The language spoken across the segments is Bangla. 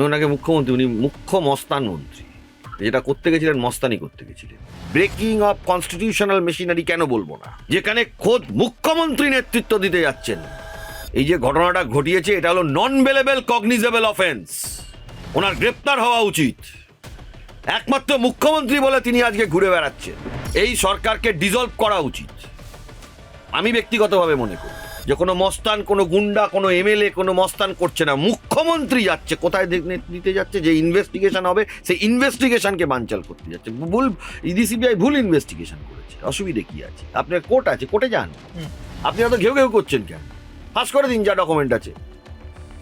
আমি ওনাকে মুখ্যমন্ত্রী, উনি মুখ্য মস্তান মন্ত্রী। যেটা করতে গেছিলেন, মস্তানি করতে গেছিলেন। ব্রেকিং অফ কনস্টিটিউশনাল মেশিনারি কেন বলব না? যেখানে খোদ মুখ্যমন্ত্রী নেতৃত্ব দিতে যাচ্ছেন। এই যে ঘটনাটা ঘটিয়েছে, এটা হলো নন বেলেবেল কগনিজেবল অফেন্স ওনার গ্রেপ্তার হওয়া উচিত। একমাত্র মুখ্যমন্ত্রী বলে তিনি আজকে ঘুরে বেড়াচ্ছেন। এই সরকারকে ডিজলভ করা উচিত। আমি ব্যক্তিগতভাবে মনে করি। যে কোনো মস্তান কোনো গুন্ডা কোনো এমএলএ কোনো মস্তান করছে না। মুখ্যমন্ত্রী যাচ্ছে। কোথায় দিতে যাচ্ছে? যে ইনভেস্টিগেশন হবে সেই ইনভেস্টিগেশনকে বানচাল করতে যাচ্ছে। ভুল ইডি সিবিআই ভুল ইনভেস্টিগেশন করেছে। অসুবিধে কি আছে? আপনার কোর্ট আছে কোর্টে যান। আপনি এত ঘেউ ঘেউ করছেন কেন? ফাঁস করে দিন যা ডকুমেন্ট আছে।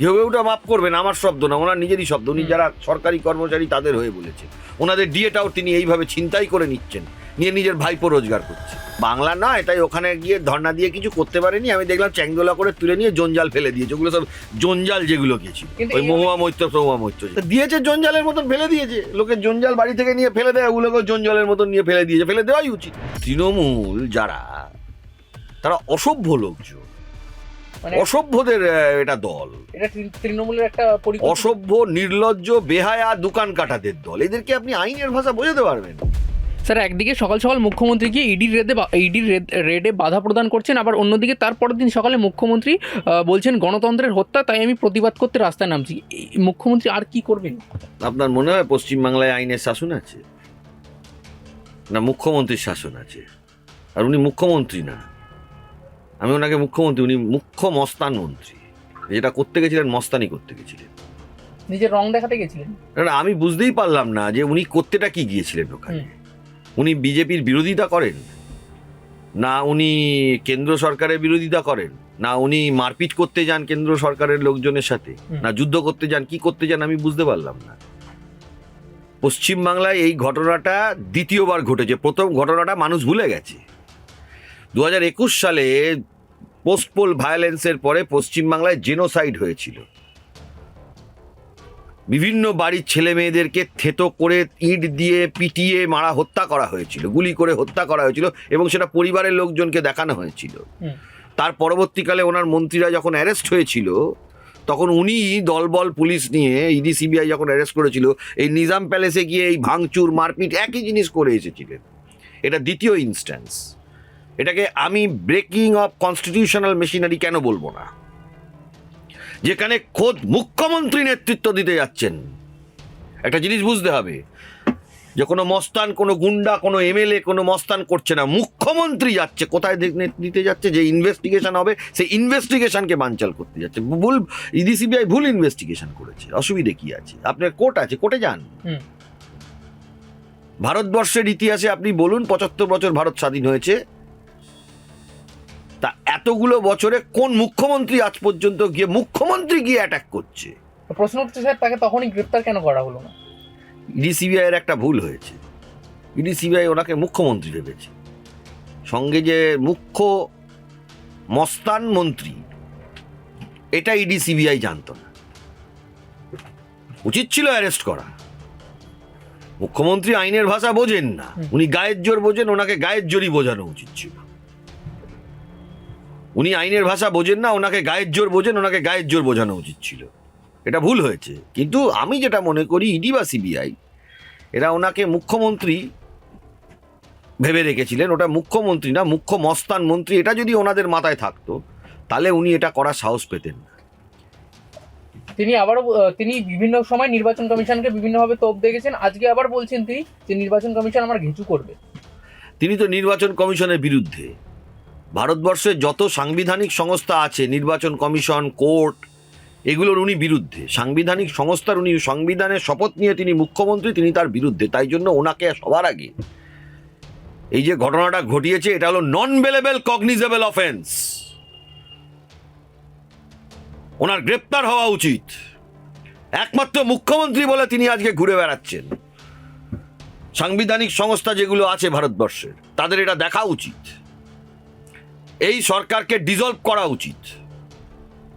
ঘেউ ঘেউটা মাফ করবেন আমার শব্দ না ওনার নিজেরই শব্দ। উনি যারা সরকারি কর্মচারী তাদের হয়ে বলেছে ওনাদের ডিএটাও তিনি এইভাবে ছিনতাই করে নিচ্ছেন। নিয়ে নিজের ভাইপো রোজগার করছে। বাংলা নয় এটাই ওখানে গিয়ে ধর্ণা দিয়ে কিছু করতে পারেনি। আমি দেখলাম চ্যাংদোলা করে তুলে নিয়ে জঞ্জাল ফেলে দিয়েছে। ওগুলো সব জঞ্জাল যেগুলো গিয়েছিল ওই মহুয়া মৈত্র সৌমা মৈত্র দিয়েছে জঞ্জালের মতন ফেলে দিয়েছে। লোকের জঞ্জাল বাড়ি থেকে নিয়ে ফেলে দেয় ওগুলোকে জঞ্জালের মতন নিয়ে ফেলে দিয়েছে। ফেলে দেওয়াই উচিত। তৃণমূল যারা তারা অসভ্য লোকজন। মানে অসভ্যদের এটা দল। এটা তৃণমূলের একটা অসভ্য নির্লজ্জ বেহায়া দোকান কাটাদের দল। এদেরকে আপনি আইনের ভাষা বোঝাতে পারবেন? স্যার একদিকে সকাল সকাল মুখ্যমন্ত্রী গিয়ে ইডির রেডে ইডির রেডে বাধা প্রদান করছেন আবার অন্যদিকে তার পরের দিন সকালে মুখ্যমন্ত্রী বলছেন গণতন্ত্রের হত্যা তাই আমি প্রতিবাদ করতে রাস্তায় নামছি। মুখ্যমন্ত্রী আর কি করবেন? আপনার মনে হয় পশ্চিমবাংলায় আইনের শাসন আছে? না মুখ্যমন্ত্রীর শাসন আছে। আর উনি মুখ্যমন্ত্রী না। আমি ওনাকে মুখ্যমন্ত্রী উনি মুখ্য মস্তান মন্ত্রী। যেটা করতে গেছিলেন মস্তানি করতে গেছিলেন। নিজের রং দেখাতে গেছিলেন? আমি বুঝতেই পারলাম না যে উনি করতেটা কি গিয়েছিলেন ওখানে। উনি বিজেপির বিরোধিতা করেন। না উনি কেন্দ্র সরকারের বিরোধিতা করেন। না উনি মারপিট করতে যান কেন্দ্র সরকারের লোকজনের সাথে। না যুদ্ধ করতে যান কি করতে যান আমি বুঝতে পারলাম না। পশ্চিমবাংলায় এই ঘটনাটা দ্বিতীয়বার ঘটেছে। প্রথম ঘটনাটা মানুষ ভুলে গেছে। দু হাজার একুশ সালে পোস্টপোল ভায়োলেন্সের পরে পশ্চিমবাংলায় জেনোসাইড হয়েছিল। বিভিন্ন বাড়ির ছেলে মেয়েদেরকে থেতো করে ইট দিয়ে পিটিয়ে মারা হত্যা করা হয়েছিল গুলি করে হত্যা করা হয়েছিল এবং সেটা পরিবারের লোকজনকে দেখানো হয়েছিল। তার পরবর্তীকালে ওনার মন্ত্রীরা যখন অ্যারেস্ট হয়েছিল তখন উনি দলবল পুলিশ নিয়ে ইডি সিবিআই যখন অ্যারেস্ট করেছিল এই নিজাম প্যালেসে গিয়ে এই ভাঙচুর মারপিট একই জিনিস করে এসেছিলেন। এটা দ্বিতীয় ইনস্ট্যান্স এটাকে আমি ব্রেকিং অফ কনস্টিটিউশনাল মেশিনারি কেন বলব না? যেখানে খোদ মুখ্যমন্ত্রী নেতৃত্ব দিতে যাচ্ছেন। একটা জিনিস বুঝতে হবে যে কোনো মস্তান কোনো গুন্ডা কোনো এমএলএ কোনো মস্তান করছে না। মুখ্যমন্ত্রী যাচ্ছে কোথায় দিতে যাচ্ছে যে ইনভেস্টিগেশন হবে সেই ইনভেস্টিগেশনকে বানচাল করতে যাচ্ছে। ভুল ইডি সিবিআই ভুল ইনভেস্টিগেশন করেছে অসুবিধে কি আছে? আপনার কোর্ট আছে কোর্টে যান। ভারতবর্ষের ইতিহাসে আপনি বলুন পঁচাত্তর বছর ভারত স্বাধীন হয়েছে এতগুলো বছরে কোন মুখ্যমন্ত্রী আজ পর্যন্ত গিয়ে মুখ্যমন্ত্রী গিয়ে অ্যাটাক করছে? প্রশ্ন হচ্ছে স্যার তাকে তখনই গ্রেপ্তার কেন করা হলো না? ইডি সিবিআইয়ের একটা ভুল হয়েছে। ইডি সিবিআই ওনাকে মুখ্যমন্ত্রী ভেবেছে। সঙ্গে যে মুখ্য মস্তান মন্ত্রী এটা ইডি সিবিআই জানতো না। উচিত ছিল অ্যারেস্ট করা। মুখ্যমন্ত্রী আইনের ভাষা বোঝেন না। উনি গায়ের জোর বোঝেন ওনাকে গায়ের জোরই বোঝানো উচিত ছিল। উনি আইনের ভাষা বোঝেন না ওনাকে গায়ের জোর বোঝেন ওনাকে গায়ের জোর বোঝানো উচিত ছিল। এটা ভুল হয়েছে। কিন্তু আমি যেটা মনে করি ইডি বা সিবিআই এরা ওনাকে মুখ্যমন্ত্রী ভেবে রেখেছিলেন। ওটা মুখ্যমন্ত্রী না মুখ্য মস্তান মন্ত্রী এটা যদি ওনাদের মাথায় থাকতো তাহলে উনি এটা করার সাহস পেতেন না। তিনি আবারও তিনি বিভিন্ন সময় নির্বাচন কমিশনকে বিভিন্নভাবে তোপ দেখেছেন আজকে আবার বলছেন তিনি যে নির্বাচন কমিশন আমার ঘিচু করবে। তিনি তো নির্বাচন কমিশনের বিরুদ্ধে। ভারতবর্ষের যত সাংবিধানিক সংস্থা আছে, নির্বাচন কমিশন, কোর্ট, এগুলোর উনি বিরুদ্ধে। সাংবিধানিক সংস্থার উনি সংবিধানের শপথ নিয়ে তিনি মুখ্যমন্ত্রী, তিনি তার বিরুদ্ধে। তাই জন্য ওনাকে সবার আগে এই যে ঘটনাটা ঘটিয়েছে, এটা হলো নন বেলেবেল কগনিজেবল অফেন্স ওনার গ্রেপ্তার হওয়া উচিত। একমাত্র মুখ্যমন্ত্রী বলে তিনি আজকে ঘুরে বেড়াচ্ছেন। সাংবিধানিক সংস্থা যেগুলো আছে ভারতবর্ষের, তাদের এটা দেখা উচিত। এই সরকারকে ডিজলভ করা উচিত।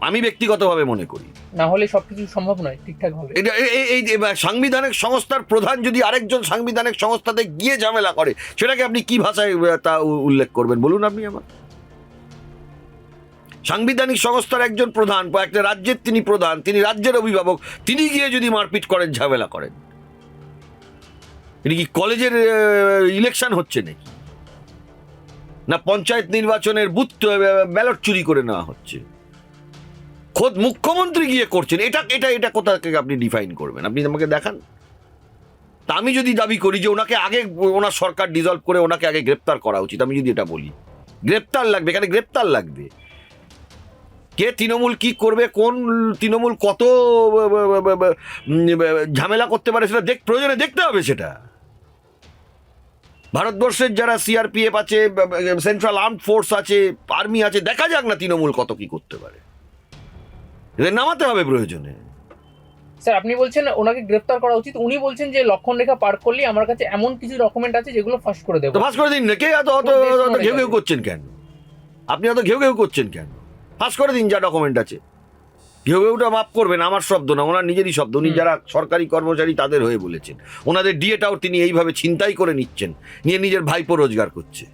আমি ব্যক্তিগতভাবে মনে করি। না হলে সবকিছু সম্ভব নয় ঠিকঠাক ভাবে। এটা এই- সাংবিধানিক সংস্থার প্রধান যদি আরেকজন সাংবিধানিক সংস্থাতে গিয়ে ঝামেলা করে সেটাকে আপনি কি ভাষায় তা উল্লেখ করবেন? বলুন আপনি আমার। সাংবিধানিক সংস্থার একজন প্রধান বা একটা রাজ্যের তিনি প্রধান তিনি রাজ্যের অভিভাবক তিনি গিয়ে যদি মারপিট করেন ঝামেলা করেন তিনি কি কলেজের ইলেকশন হচ্ছে নাকি? না পঞ্চায়েত নির্বাচনের বুথ ব্যালট চুরি করে নেওয়া হচ্ছে। খোদ মুখ্যমন্ত্রী গিয়ে করছেন, এটা এটা এটা কোথা থেকে আপনি ডিফাইন করবেন? আপনি আমাকে দেখান। তা আমি যদি দাবি করি যে ওনাকে আগে, ওনার সরকার ডিজলভ করে ওনাকে আগে গ্রেপ্তার করা উচিত, আমি যদি এটা বলি। গ্রেপ্তার লাগবে, এখানে গ্রেপ্তার লাগবে। কে তৃণমূল কি করবে, কোন তৃণমূল কত ঝামেলা করতে পারে সেটা দেখ, প্রয়োজনে দেখতে হবে সেটা। ভারতবর্ষের যারা সিআরপিএফ আছে সেন্ট্রাল আর্ম ফোর্স আছে আর্মি আছে দেখা যাক না তৃণমূল কত কি করতে পারে। এদের নামাতে হবে প্রয়োজনে। স্যার আপনি বলছেন ওনাকে গ্রেফতার করা উচিত। উনি বলছেন যে লক্ষণ রেখা পার করলেই আমার কাছে এমন কিছু ডকুমেন্ট আছে যেগুলো ফাঁস করে দেবো। তো ফাঁস করে দিন। না কে এত অত ঘেউ ঘেউ করছেন কেন? আপনি অত ঘেউ ঘেউ করছেন কেন? ফাঁস করে দিন যা ডকুমেন্ট আছে। ঘেউ ঘেউটা মাফ করবেন আমার শব্দ না ওনার নিজেরই শব্দ উনি যারা সরকারি কর্মচারী তাদের হয়ে বলেছেন। ওনাদের ডিএটাও তিনি এইভাবে ছিনতাই করে নিচ্ছেন নিয়ে নিজের ভাইপো রোজগার করছে।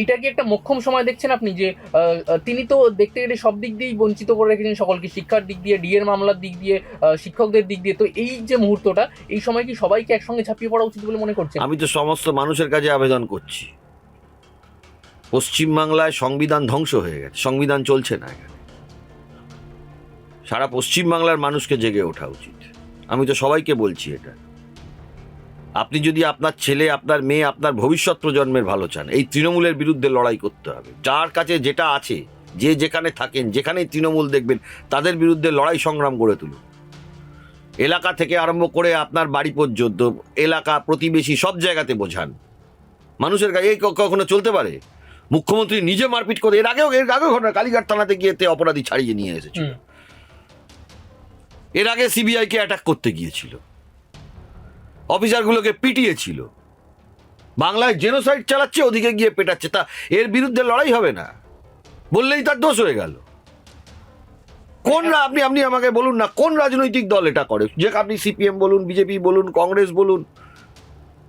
এইটা কি একটা মোক্ষম সময় দেখছেন আপনি যে তিনি তো দেখতে গেলে সব দিক দিয়েই বঞ্চিত করে রেখেছেন সকলকে শিক্ষার দিক দিয়ে ডিএর মামলার দিক দিয়ে শিক্ষকদের দিক দিয়ে। তো এই যে মুহূর্তটা এই সময় কি সবাইকে একসঙ্গে ঝাঁপিয়ে পড়া উচিত বলে মনে করছেন? আমি তো সমস্ত মানুষের কাছে আবেদন করছি। পশ্চিমবাংলায় সংবিধান ধ্বংস হয়ে গেছে সংবিধান চলছে না এখানে। সারা পশ্চিমবাংলার মানুষকে জেগে ওঠা উচিত। আমি তো সবাইকে বলছি এটা। আপনি যদি আপনার ছেলে, আপনার মেয়ে, আপনার ভবিষ্যৎ প্রজন্মের ভালো চান, এই তৃণমূলের বিরুদ্ধে লড়াই করতে হবে। যার কাছে যেটা আছে, যে যেখানে থাকেন, যেখানেই তৃণমূল দেখবেন, তাদের বিরুদ্ধে লড়াই সংগ্রাম গড়ে তুলুন। এলাকা থেকে আরম্ভ করে আপনার বাড়ি পর্যন্ত, এলাকা, প্রতিবেশী, সব জায়গাতে বোঝান। মানুষের কাছে, এই কখনো চলতে পারে? মুখ্যমন্ত্রী নিজে মারপিট করে, এর আগেও এর আগেও ঘটনা, কালীঘাট থানাতে গিয়ে অপরাধী ছাড়িয়ে নিয়ে এসেছিল। হুম। এর আগে সিবিআইকে অ্যাটাক করতে গিয়েছিল। অফিসারগুলোকে পিটিয়েছিল। বাংলায় জেনোসাইড চালাচ্ছে, ওদিকে গিয়ে পেটাচ্ছে। তা এর বিরুদ্ধে লড়াই হবে না। বললেই তার দোষ হয়ে গেল। কোন আপনি আপনি আমাকে বলুন না, কোন রাজনৈতিক দল এটা করে? যে আপনি সিপিএম বলুন, বিজেপি বলুন, কংগ্রেস বলুন,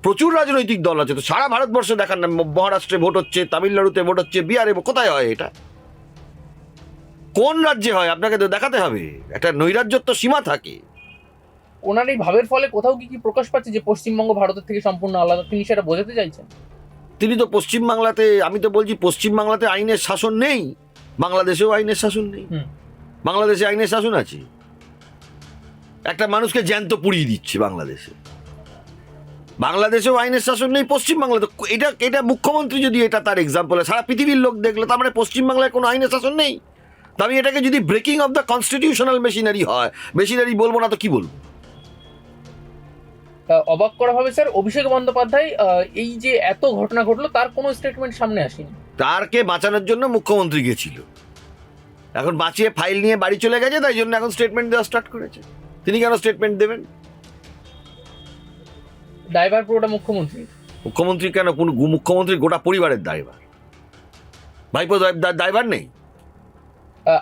প্রচুর রাজনৈতিক দল আছে। তো সারা ভারতবর্ষে দেখান না, মহারাষ্ট্রে ভোট হচ্ছে, তামিলনাড়ুতে ভোট হচ্ছে, বিহারে কোথায় হয় এটা? কোন রাজ্যে হয়? আপনাকে তো দেখাতে হবে। একটা নৈরাজ্যত্ব সীমা থাকে। ওনার এই ভাবের ফলে কোথাও কি কি প্রকাশ পাচ্ছে যে পশ্চিমবঙ্গ ভারতের থেকে সম্পূর্ণ আলাদা? তিনি সেটা বোঝাতে চাইছেন। তিনি তো পশ্চিমবাংলাতে আমি তো বলছি পশ্চিমবাংলাতে আইনের শাসন নেই। বাংলাদেশেও আইনের শাসন নেই। বাংলাদেশে আইনের শাসন আছে। একটা মানুষকে জ্যান্ত পুড়িয়ে দিচ্ছে বাংলাদেশে। বাংলাদেশেও আইনের শাসন নেই পশ্চিমবাংলাতে এটা এটা মুখ্যমন্ত্রী যদি এটা তার এক্সাম্পল সারা পৃথিবীর লোক দেখল তার মানে পশ্চিমবাংলায় কোনো আইনের শাসন নেই। তা আমি এটাকে যদি breaking of the constitutional machinery হয় মেশিনারি বলব না তো কি বলব? অবাক করা হবে স্যার অভিষেক বন্দ্যোপাধ্যায় এই যে এত ঘটনা ঘটলো তার কোনো স্টেটমেন্ট সামনে আসেনি। তারকে বাঁচানোর জন্য মুখ্যমন্ত্রী গেছিল। এখন বাঁচিয়ে ফাইল নিয়ে বাড়ি চলে গেছে তাই জন্য এখন স্টেটমেন্ট দেওয়া স্টার্ট করেছে। তিনি কেন স্টেটমেন্ট দেবেন? ড্রাইভার পুরোটা মুখ্যমন্ত্রী। মুখ্যমন্ত্রী কেন? কোন মুখ্যমন্ত্রী গোটা পরিবারের দায়ভার। ভাইপো দায়ভার নেই।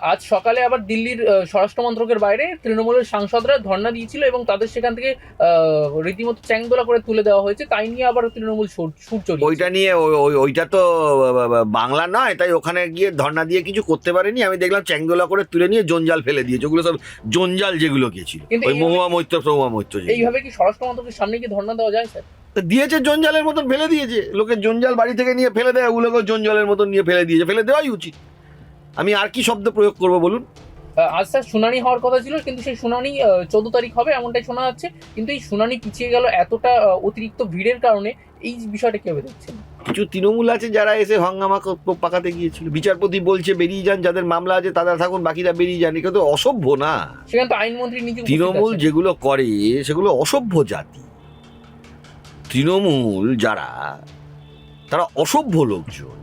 আজ সকালে আবার দিল্লির স্বরাষ্ট্র মন্ত্রকের বাইরে তৃণমূলের সাংসদরা ধর্ণা দিয়েছিল এবং তাদের সেখান থেকে আহ, রীতিমতো চ্যাংদোলা করে তুলে দেওয়া হয়েছে। তাই নিয়ে আবার তৃণমূল সুর ওইটা নিয়ে ওই- ওই- ওইটা তো বাংলা নয় তাই ওখানে গিয়ে ধর্ণা দিয়ে কিছু করতে পারেনি। আমি দেখলাম চ্যাংদোলা করে তুলে নিয়ে জঞ্জাল ফেলে দিয়েছে। ওগুলো সব জঞ্জাল যেগুলো গিয়েছিল। ওই এইভাবে- মহুয়া মৈত্র সৌমা মৈত্র এইভাবে কি স্বরাষ্ট্র মন্ত্রকের সামনে কি ধর্ণা দেওয়া যায় স্যার? দিয়েছে জঞ্জালের মতন ফেলে দিয়েছে। লোকের জঞ্জাল বাড়ি থেকে নিয়ে ফেলে দেয় ওগুলোকে জঞ্জালের মতন নিয়ে ফেলে দিয়েছে। ফেলে দেওয়াই উচিত। আমি আর কি শব্দ প্রয়োগ করব বলুন? আজ স্যার শুনানি হওয়ার কথা ছিল কিন্তু সেই শুনানি চোদ্দ তারিখ হবে এমনটাই শোনা যাচ্ছে। কিন্তু এই শুনানি পিছিয়ে গেল এতটা অতিরিক্ত ভিড়ের কারণে এই বিষয়টা কীভাবে দেখছেন? কিছু তৃণমূল আছে যারা এসে হঙ্গামা পাকাতে গিয়েছিল। বিচারপতি বলছে বেরিয়ে যান যাদের মামলা আছে তারা থাকুন বাকিরা বেরিয়ে যান। এগুলো তো অসভ্য না। সেখানে তো আইনমন্ত্রী নিজে তৃণমূল যেগুলো করে সেগুলো অসভ্য জাতি। তৃণমূল যারা তারা অসভ্য লোকজন।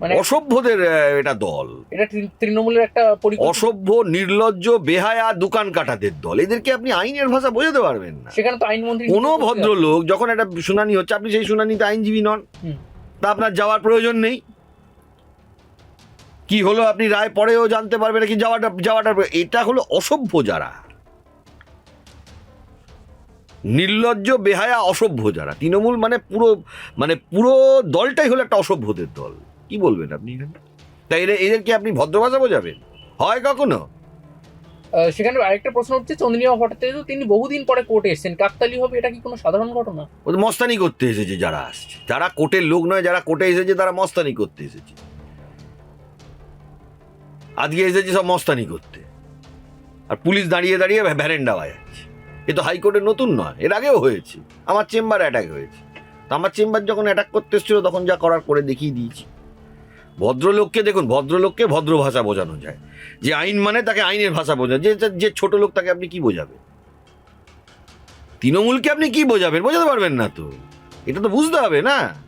মানে অসভ্যদের এটা দল। এটা তৃণমূলের একটা অসভ্য নির্লজ্জ বেহায়া দোকান কাটাদের দল। এদেরকে আপনি আইনের ভাষা বোঝাতে পারবেন না। সেখানে তো আইনমন্ত্রী কোনো ভদ্রলোক যখন একটা শুনানি হচ্ছে আপনি সেই শুনানিতে আইনজীবী নন। তা আপনার যাওয়ার প্রয়োজন নেই। কি হলো আপনি রায় পরেও জানতে পারবেন কি যাওয়াটা যাওয়াটা এটা হলো অসভ্য যারা। নির্লজ্জ বেহায়া অসভ্য যারা। তৃণমূল মানে পুরো মানে পুরো দলটাই হলো একটা অসভ্যদের দল। কি বলবেন আপনি এখানে? তাই এদের এদেরকে আপনি ভদ্র ভাষা বোঝাবেন? হয় কখনো? সেখানে আরেকটা প্রশ্ন হচ্ছে চন্দ্রিমা ভট্টাচার্য তিনি বহুদিন পরে কোর্টে এসেছেন। কাকতালি হবে এটা কি কোনো সাধারণ ঘটনা? ওদের মস্তানি করতে এসেছে যারা আসছে। যারা কোর্টের লোক নয় যারা কোর্টে এসেছে তারা মস্তানি করতে এসেছে। আজকে এসেছে সব মস্তানি করতে। আর পুলিশ দাঁড়িয়ে দাঁড়িয়ে ভ্যা- ভ্যারেন্ডা বাজাচ্ছে। এ তো হাইকোর্টে নতুন নয় এর আগেও হয়েছে। আমার চেম্বার অ্যাটাক হয়েছে। তো আমার চেম্বার যখন অ্যাটাক করতে এসেছিল তখন যা করার করে দেখিয়ে দিয়েছি। ভদ্রলোককে দেখুন, ভদ্রলোককে ভদ্র ভাষা বোঝানো যায়। যে আইন মানে তাকে আইনের ভাষা বোঝানো, যে যে ছোট লোক তাকে আপনি কি বোঝাবেন? তৃণমূলকে আপনি কি বোঝাবেন? বোঝাতে পারবেন না তো। এটা তো বুঝতে হবে না।